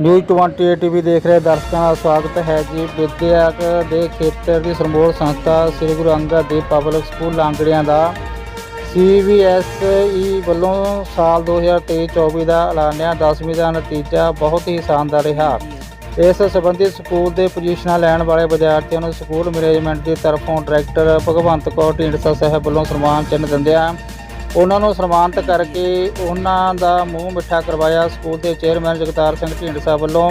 News 28 TV ਦੇਖ ਰਹੇ ਦਰਸ਼ਕਾਂ ਦਾ ਸਵਾਗਤ ਹੈ ਜੀ। ਵਿਦਿਅਕ ਦੇ ਖੇਤਰ ਦੀ ਸਰਮੋਲ ਸੰਸਥਾ ਸ੍ਰੀ ਗੁਰੂ ਅੰਗਦ ਦੇਵ ਪਬਲਿਕ ਸਕੂਲ ਲਾਂਗੜੀਆਂ ਦਾ CBSE ਵੱਲੋਂ ਸਾਲ 2023-24 ਦਾ ਐਲਾਨਿਆ 10ਵੀਂ ਦਾ ਨਤੀਜਾ ਬਹੁਤ ਹੀ ਸ਼ਾਨਦਾਰ ਰਿਹਾ। ਇਸ ਸੰਬੰਧੀ ਸਕੂਲ ਦੇ ਪੋਜੀਸ਼ਨਾਂ ਲੈਣ ਵਾਲੇ ਵਿਦਿਆਰਥੀਆਂ ਨੂੰ ਸਕੂਲ ਮੈਨੇਜਮੈਂਟ ਦੀ ਤਰਫੋਂ ਡਾਇਰੈਕਟਰ ਭਗਵੰਤ ਕੌਰ ਢੀਂਡਸਾ ਸਾਹਿਬ ਵੱਲੋਂ ਸਨਮਾਨ ਚਿੰਨ੍ਹ ਦਿੰਦਿਆਂ ਉਹਨਾਂ ਨੂੰ ਸਨਮਾਨਿਤ ਕਰਕੇ ਉਹਨਾਂ ਦਾ ਮੂੰਹ ਮਿੱਠਾ ਕਰਵਾਇਆ। ਸਕੂਲ ਦੇ ਚੇਅਰਮੈਨ ਜਗਤਾਰ ਸਿੰਘ ਢੀਂਡਸਾ ਵੱਲੋਂ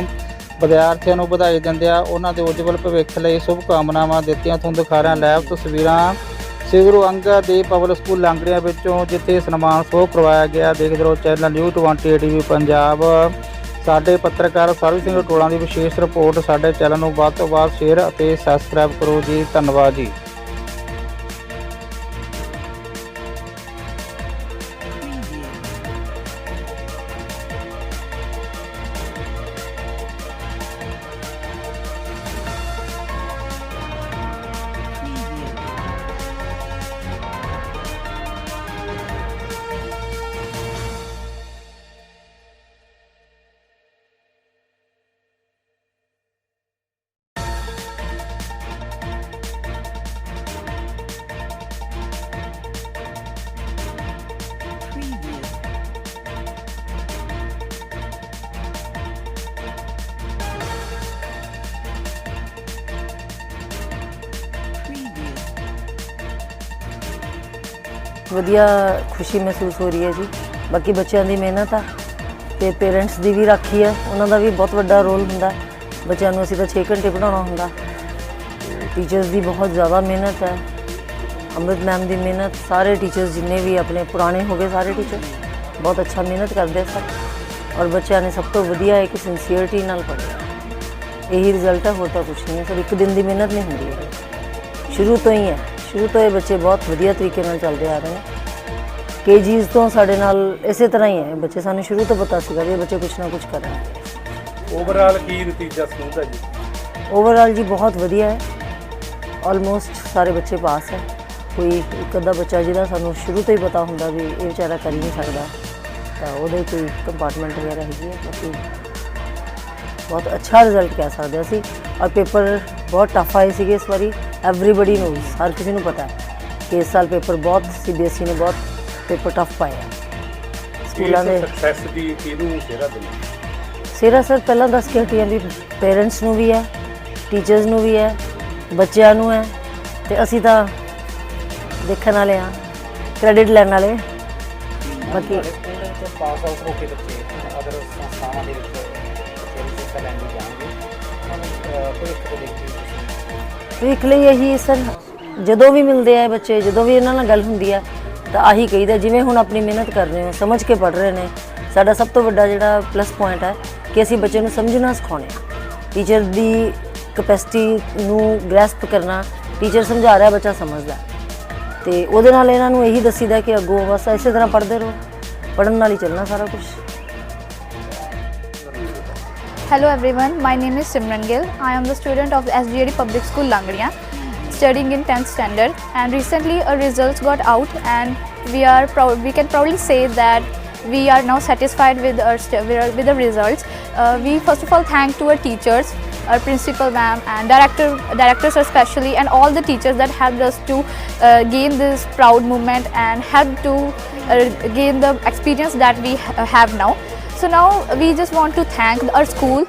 ਵਿਦਿਆਰਥੀਆਂ ਨੂੰ ਵਧਾਈ ਦਿੰਦਿਆਂ ਉਹਨਾਂ ਦੇ ਉਜਵਲ ਭਵਿੱਖ ਲਈ ਸ਼ੁਭ ਕਾਮਨਾਵਾਂ ਦਿੱਤੀਆਂ। ਤੁਹਾਨੂੰ ਦਿਖਾ ਰਿਹਾ ਲਾਈਵ ਤਸਵੀਰਾਂ। ਸ੍ਰੀ ਗੁਰੂ ਅੰਗਦ ਦੇਵ ਪਬਲਿਕ ਸਕੂਲ ਲਾਂਗੜੀਆਂ ਵਿੱਚੋਂ, ਜਿੱਥੇ ਸਨਮਾਨ ਸੋਹ ਕਰਵਾਇਆ ਗਿਆ। ਦੇਖਦੇ ਰਹੋ ਚੈਨਲ ਨਿਊ 28 ਟੀਵੀ ਪੰਜਾਬ। ਸਾਡੇ ਪੱਤਰਕਾਰ ਸਰਵ ਸਿੰਘ ਟੋਲਾਂ ਦੀ ਵਿਸ਼ੇਸ਼ ਰਿਪੋਰਟ ਸਾਡੇ ਚੈਨਲ ਨੂੰ ਵੱਧ ਤੋਂ ਵੱਧ ਸ਼ੇਅਰ ਅਤੇ ਸਬਸਕ੍ਰਾਈਬ ਕਰੋ ਜੀ। ਧੰਨਵਾਦ ਜੀ। ਵਧੀਆ ਖੁਸ਼ੀ ਮਹਿਸੂਸ ਹੋ ਰਹੀ ਹੈ ਜੀ। ਬਾਕੀ ਬੱਚਿਆਂ ਦੀ ਮਿਹਨਤ ਆ ਤੇ ਪੇਰੈਂਟਸ ਦੀ ਵੀ ਰਾਖੀ ਆ, ਉਹਨਾਂ ਦਾ ਵੀ ਬਹੁਤ ਵੱਡਾ ਰੋਲ ਹੁੰਦਾ। ਬੱਚਿਆਂ ਨੂੰ ਅਸੀਂ ਤਾਂ 6 ਘੰਟੇ ਪੜ੍ਹਾਉਣਾ ਹੁੰਦਾ। ਟੀਚਰਸ ਦੀ ਬਹੁਤ ਜ਼ਿਆਦਾ ਮਿਹਨਤ ਹੈ ਅੰਮ੍ਰਿਤ ਮੈਮ ਦੀ ਮਿਹਨਤ, ਸਾਰੇ ਟੀਚਰਸ ਜਿੰਨੇ ਵੀ ਆਪਣੇ ਪੁਰਾਣੇ ਹੋ ਗਏ ਸਾਰੇ ਟੀਚਰ ਬਹੁਤ ਅੱਛਾ ਮਿਹਨਤ ਕਰਦੇ ਆ ਸਭ। ਔਰ ਬੱਚਿਆਂ ਨੇ ਸਭ ਤੋਂ ਵਧੀਆ ਹੈ ਕਿ ਸਿੰਸੀਅਰਟੀ ਨਾਲ ਪੜ੍ਹਿਆ। ਇਹੀ ਰਿਜ਼ਲਟ ਹੈ ਹੋਰ ਤਾਂ ਕੁਝ ਨਹੀਂ। ਸਰ ਇੱਕ ਦਿਨ ਦੀ ਮਿਹਨਤ ਨਹੀਂ ਹੁੰਦੀ। ਹੈ ਸ਼ੁਰੂ ਤੋਂ ਹੀ ਹੈ ਸ਼ੁਰੂ ਤੋਂ ਇਹ ਬੱਚੇ ਬਹੁਤ ਵਧੀਆ ਤਰੀਕੇ ਨਾਲ ਚੱਲਦੇ ਆ ਰਹੇ ਨੇ ਕੇਜੀਜ਼ ਤੋਂ ਸਾਡੇ ਨਾਲ ਇਸੇ ਤਰ੍ਹਾਂ ਹੀ ਹੈ। ਬੱਚੇ ਸਾਨੂੰ ਸ਼ੁਰੂ ਤੋਂ ਪਤਾ ਸੀਗਾ ਵੀ ਇਹ ਬੱਚੇ ਕੁਝ ਨਾ ਕੁਝ ਕਰਨਗੇ ਓਵਰਆਲ ਕੀ ਨਤੀਜਾ ਸਕੂਲ ਦਾ ਜੀ? ਓਵਰਆਲ ਜੀ ਬਹੁਤ ਵਧੀਆ ਹੈ। ਆਲਮੋਸਟ ਸਾਰੇ ਬੱਚੇ ਪਾਸ ਹੈ। ਕੋਈ ਇੱਕ ਅੱਧਾ ਬੱਚਾ ਜਿਹਦਾ ਸਾਨੂੰ ਸ਼ੁਰੂ ਤੋਂ ਹੀ ਪਤਾ ਹੁੰਦਾ ਵੀ ਇਹ ਵਿਚਾਰਾ ਕਰ ਹੀ ਨਹੀਂ ਸਕਦਾ। ਤਾਂ ਉਹਦੇ ਕੋਈ ਕੰਪਾਰਟਮੈਂਟ ਵਗੈਰਾ ਹੈਗੀ ਹੈ। ਬਾਕੀ ਬਹੁਤ ਅੱਛਾ ਰਿਜ਼ਲਟ ਕਹਿ ਸਕਦੇ ਹਾਂ ਅਸੀਂ। ਔਰ ਪੇਪਰ ਬਹੁਤ ਟਫ ਆਏ ਸੀਗੇ ਇਸ ਵਾਰੀ। ਐਵਰੀਬਾਡੀ ਨੋਜ਼ ਹਰ ਕਿਸੇ ਨੂੰ ਪਤਾ ਹੈ ਕਿ ਇਸ ਸਾਲ ਪੇਪਰ ਬਹੁਤ ਸੀਬੀਐਸਈ ਨੇ ਬਹੁਤ ਪੇਪਰ ਟਫ ਪਾਇਆ ਸਕੂਲਾਂ ਦੇ ਸਕਸੈਸ ਦੀ ਕਿਹਨੂੰ ਸਿਹਰਾ ਦਿੰਦੇ ਸਿਰਾ ਸਰ ਪਹਿਲਾਂ ਦੱਸ ਕੇ ਹਟੀਆਂ ਵੀ ਪੇਰੈਂਟਸ ਨੂੰ ਵੀ ਹੈ ਟੀਚਰਸ ਨੂੰ ਵੀ ਹੈ ਬੱਚਿਆਂ ਨੂੰ ਹੈ ਤੇ ਅਸੀਂ ਤਾਂ ਦੇਖਣ ਵਾਲੇ ਆ ਕ੍ਰੈਡਿਟ ਲੈਣ ਵਾਲੇ। ਬਾਕੀ ਸਕੂਲ ਵਿੱਚ ਪਾਸ ਆਊਟ ਹੋ ਕੇ ਬੱਚੇ ਅਦਰ ਸੰਸਥਾਵਾਂ ਦੇ ਵਿੱਚ ਜਿਹੜੀ ਸਿੱਖਿਆ ਲੈਣ ਲਈ ਜਾਣਗੇ ਉਹਨਾਂ ਨੂੰ ਭਵਿੱਖ ਦੇ ਲਈ ਭਵਿੱਖ ਲਈ ਇਹੀ ਸਰ ਜਦੋਂ ਵੀ ਮਿਲਦੇ ਆ ਬੱਚੇ, ਜਦੋਂ ਵੀ ਇਹਨਾਂ ਨਾਲ ਗੱਲ ਹੁੰਦੀ ਆ, ਤਾਂ ਆਹੀ ਕਹੀਦਾ, ਜਿਵੇਂ ਹੁਣ ਆਪਣੀ ਮਿਹਨਤ ਕਰ ਰਹੇ ਹੋ, ਸਮਝ ਕੇ ਪੜ ਰਹੇ ਨੇ। ਸਾਡਾ ਸਭ ਤੋਂ ਵੱਡਾ ਜਿਹੜਾ ਪਲੱਸ ਪੁਆਇੰਟ ਹੈ ਕਿ ਅਸੀਂ ਬੱਚੇ ਨੂੰ ਸਮਝਣਾ ਸਿਖਾਉਣੇ। ਟੀਚਰ ਦੀ ਕਪੈਸਿਟੀ ਨੂੰ ਗ੍ਰੈਸਪ ਕਰਨਾ ਟੀਚਰ ਸਮਝਾ ਰਿਹਾ, ਬੱਚਾ ਸਮਝਦਾ। ਤੇ ਉਹਦੇ ਨਾਲ ਇਹਨਾਂ ਨੂੰ ਇਹੀ ਦੱਸੀਦਾ ਕਿ ਅੱਗੋਂ ਬਸ ਇਸੇ ਤਰ੍ਹਾਂ ਪੜ੍ਹਦੇ ਰਹੋ। ਪੜਨ ਨਾਲ ਹੀ ਚੱਲਣਾ ਸਾਰਾ ਕੁਝ Hello everyone, my name is Simran Gill. I am the student of SGAD Public School Langriya, studying in 10th standard. And recently, our results got out, and we are proud. We can proudly say that we are now satisfied with our with the results. Uh, we first of all thank to our teachers, our principal ma'am, and director directors especially, and all the teachers that helped us to uh, gain this proud moment and help to uh, gain the experience that we ha- have now. So now we just want to thank our school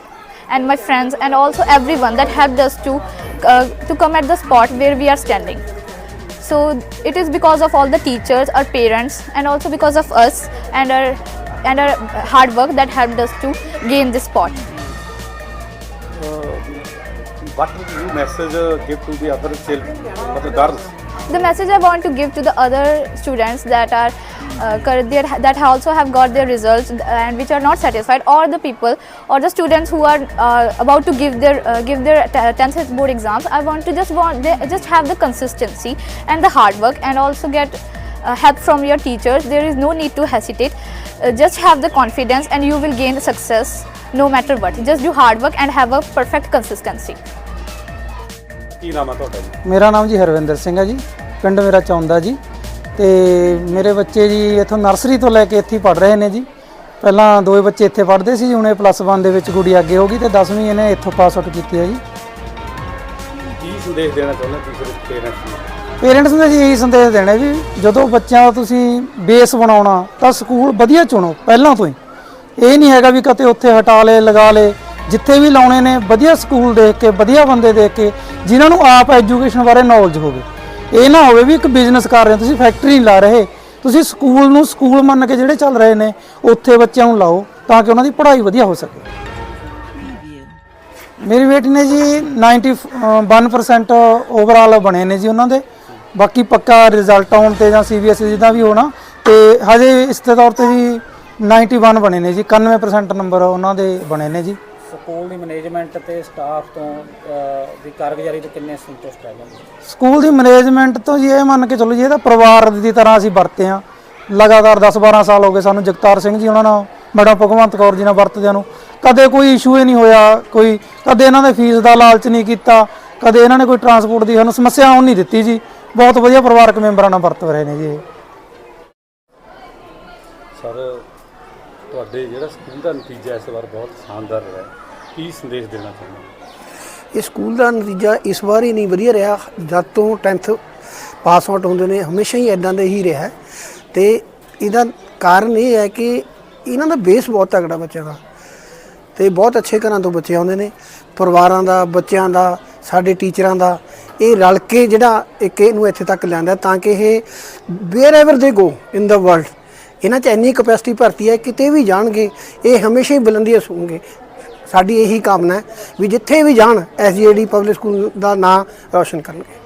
and my friends and also everyone that helped us to uh, to come at the spot where we are standing. So it is because of all the teachers, our parents, and also because of us and our and our hard work that helped us to gain this spot. what would you message uh, give to the other children other girls The message I want to give to the other students that are uh, cur- that that also have got their results and which are not satisfied, or the people or the students who are uh, about to give their uh, give their t- 10th board exams, I want to just want they just have the consistency and the hard work, and also get uh, help from your teachers. There is no need to hesitate. Uh, just have the confidence, and you will gain success no matter what. Just do hard work and have a perfect consistency. ਕੀ ਨਾਮ ਹੈ ਤੁਹਾਡਾ ਜੀ ਮੇਰਾ ਨਾਮ ਜੀ ਹਰਵਿੰਦਰ ਸਿੰਘ ਹੈ ਜੀ ਪਿੰਡ ਮੇਰਾ ਚੌਂਦਾ ਜੀ ਤੇ ਮੇਰੇ ਬੱਚੇ ਜੀ ਇੱਥੋਂ ਨਰਸਰੀ ਤੋਂ ਲੈ ਕੇ ਇੱਥੇ ਪੜ ਰਹੇ ਨੇ ਜੀ। ਪਹਿਲਾਂ ਦੋਵੇਂ ਬੱਚੇ ਇੱਥੇ ਪੜ੍ਹਦੇ ਸੀ ਹੁਣੇ ਪਲੱਸ 1 ਦੇ ਵਿੱਚ ਗੁੜੀ ਅੱਗੇ ਹੋ ਗਈ ਤੇ 10ਵੀਂ ਇਹਨੇ ਇੱਥੋਂ ਪਾਸ ਆਊਟ ਕੀਤੀ ਹੈ ਜੀ। ਕੀ ਸੰਦੇਸ਼ ਦੇਣਾ ਚਾਹੁੰਦੇ ਦੂਸਰੇ ਪੇਰੈਂਟਸ ਨੂੰ? ਪੇਰੈਂਟਸ ਨੂੰ ਅਸੀਂ ਇਹੀ ਸੰਦੇਸ਼ ਦੇਣਾ ਵੀ ਜਦੋਂ ਬੱਚਿਆਂ ਦਾ ਤੁਸੀਂ ਬੇਸ ਬਣਾਉਣਾ ਤਾਂ ਸਕੂਲ ਵਧੀਆ ਚੁਣੋ ਪਹਿਲਾਂ ਤੋਂ ਹੀ। ਇਹ ਨਹੀਂ ਹੈਗਾ ਵੀ ਕਿਤੇ ਉੱਥੇ ਹਟਾ ਲੇ ਲਗਾ ਲੇ। ਜਿੱਥੇ ਵੀ ਲਾਉਣੇ ਨੇ ਵਧੀਆ ਸਕੂਲ ਦੇਖ ਕੇ ਵਧੀਆ ਬੰਦੇ ਦੇਖ ਕੇ ਜਿਨ੍ਹਾਂ ਨੂੰ ਆਪ ਐਜੂਕੇਸ਼ਨ ਬਾਰੇ ਨੌਲੇਜ ਹੋਵੇ। ਇਹ ਨਾ ਹੋਵੇ ਵੀ ਇੱਕ ਬਿਜ਼ਨਸ ਕਰ ਰਹੇ ਹੋ, ਤੁਸੀਂ ਫੈਕਟਰੀ ਨਹੀਂ ਲਾ ਰਹੇ। ਤੁਸੀਂ ਸਕੂਲ ਨੂੰ ਸਕੂਲ ਮੰਨ ਕੇ ਜਿਹੜੇ ਚੱਲ ਰਹੇ ਨੇ, ਉੱਥੇ ਬੱਚਿਆਂ ਨੂੰ ਲਾਓ ਤਾਂ ਕਿ ਉਹਨਾਂ ਦੀ ਪੜ੍ਹਾਈ ਵਧੀਆ ਹੋ ਸਕੇ। ਮੇਰੀ ਬੇਟੀ ਨੇ ਜੀ 91% ਓਵਰਆਲ ਬਣੇ ਨੇ ਜੀ ਉਹਨਾਂ ਦੇ। ਬਾਕੀ ਪੱਕਾ ਰਿਜ਼ਲਟ ਆਉਣ ਤੇ ਜਾਂ ਸੀਬੀਐਸਈ ਜਿੱਦਾਂ ਵੀ ਹੋਣਾ, ਤੇ ਹਜੇ ਇਸ ਦੇ ਤੌਰ ਤੇ ਜੀ 91 ਬਣੇ ਨੇ ਜੀ 91% ਨੰਬਰ ਉਹਨਾਂ ਦੇ ਬਣੇ ਨੇ ਜੀ। ਸਕੂਲ ਦੀ ਮੈਨੇਜਮੈਂਟ ਤੇ ਸਟਾਫ ਤੋਂ ਅਹ, ਦੀ ਕਾਰਗੁਜ਼ਾਰੀ ਤੋਂ ਕਿੰਨੇ ਸੰਤੁਸ਼ਟ ਹੈ ਸਕੂਲ ਦੀ ਮੈਨੇਜਮੈਂਟ ਤੋਂ ਜੀ ਇਹ ਮੰਨ ਕੇ ਚੱਲੋ ਜੀ ਇਹ ਤਾਂ ਪਰਿਵਾਰ ਦੀ ਤਰ੍ਹਾਂ ਅਸੀਂ ਵਰਤੇ ਆ ਲਗਾਤਾਰ 10-12 ਸਾਲ ਹੋ ਗਏ ਸਾਨੂੰ ਜਗਤਾਰ ਸਿੰਘ ਜੀ ਉਹਨਾਂ ਨਾਲ ਮੈਡਮ ਭਗਵੰਤ ਕੌਰ ਜੀ ਨਾਲ ਵਰਤਦਿਆਂ ਨੂੰ। ਕਦੇ ਕੋਈ ਇਸ਼ੂ ਹੀ ਨਹੀਂ ਹੋਇਆ ਕੋਈ ਕਦੇ ਇਹਨਾਂ ਦੇ ਫੀਸ ਦਾ ਲਾਲਚ ਨਹੀਂ ਕੀਤਾ ਕਦੇ ਇਹਨਾਂ ਨੇ ਕੋਈ ਟਰਾਂਸਪੋਰਟ ਦੀ ਸਾਨੂੰ ਸਮੱਸਿਆ ਆਉਣ ਨਹੀਂ ਦਿੱਤੀ ਜੀ। ਬਹੁਤ ਵਧੀਆ ਪਰਿਵਾਰਕ ਮੈਂਬਰਾਂ ਨਾਲ ਵਰਤ ਰਹੇ ਨੇ ਜੀ ਇਹ। ਸਰ ਤੁਹਾਡੇ ਜਿਹੜਾ ਸਕੂਲ ਦਾ ਨਤੀਜਾ ਇਸ ਵਾਰ ਬਹੁਤ ਸ਼ਾਨਦਾਰ ਰਿਹਾ ਕੀ ਸੰਦੇਸ਼ ਦੇਣਾ ਚਾਹੁੰਦੇ ਇਹ ਸਕੂਲ ਦਾ ਨਤੀਜਾ ਇਸ ਵਾਰ ਹੀ ਨਹੀਂ ਵਧੀਆ ਰਿਹਾ। ਜਦ ਤੋਂ 10th ਪਾਸ ਆਊਟ ਹੁੰਦੇ ਨੇ, ਹਮੇਸ਼ਾ ਹੀ ਇਦਾਂ ਦੇ ਹੀ ਰਿਹਾ। ਹੈ ਤੇ ਇਹਦਾ ਕਾਰਨ ਇਹ ਹੈ ਕਿ ਇਹਨਾਂ ਦਾ ਬੇਸ ਬਹੁਤ ਤਗੜਾ ਬੱਚਿਆਂ ਦਾ। ਤੇ ਬਹੁਤ ਅੱਛੇ ਘਰਾਂ ਤੋਂ ਬੱਚੇ ਆਉਂਦੇ ਨੇ। ਪਰਿਵਾਰਾਂ ਦਾ, ਬੱਚਿਆਂ ਦਾ, ਸਾਡੇ ਟੀਚਰਾਂ ਦਾ। ਇਹ ਰਲ ਕੇ ਜਿਹੜਾ ਇੱਕ ਇਹਨੂੰ ਇੱਥੇ ਤੱਕ ਲਿਆਂਦਾ ਤਾਂ ਕਿ ਇਹ ਵੇਅਰ ਐਵਰ ਦੇ ਗੋ ਇਨ ਦਾ ਵਰਲਡ ਇਹਨਾਂ 'ਚ ਇੰਨੀ ਕਪੈਸਿਟੀ ਭਰਤੀ ਹੈ, ਕਿਤੇ ਵੀ ਜਾਣਗੇ, ਇਹ ਹਮੇਸ਼ਾ ਹੀ ਬੁਲੰਦੀਆਂ ਛੂਹਣਗੇ ਸਾਡੀ ਇਹੀ ਕਾਮਨਾ ਹੈ ਵੀ ਜਿੱਥੇ ਵੀ ਜਾਣ ਐਸਜੀਡੀ ਪਬਲਿਕ ਸਕੂਲ ਦਾ ਨਾਂ ਰੌਸ਼ਨ ਕਰਨਗੇ।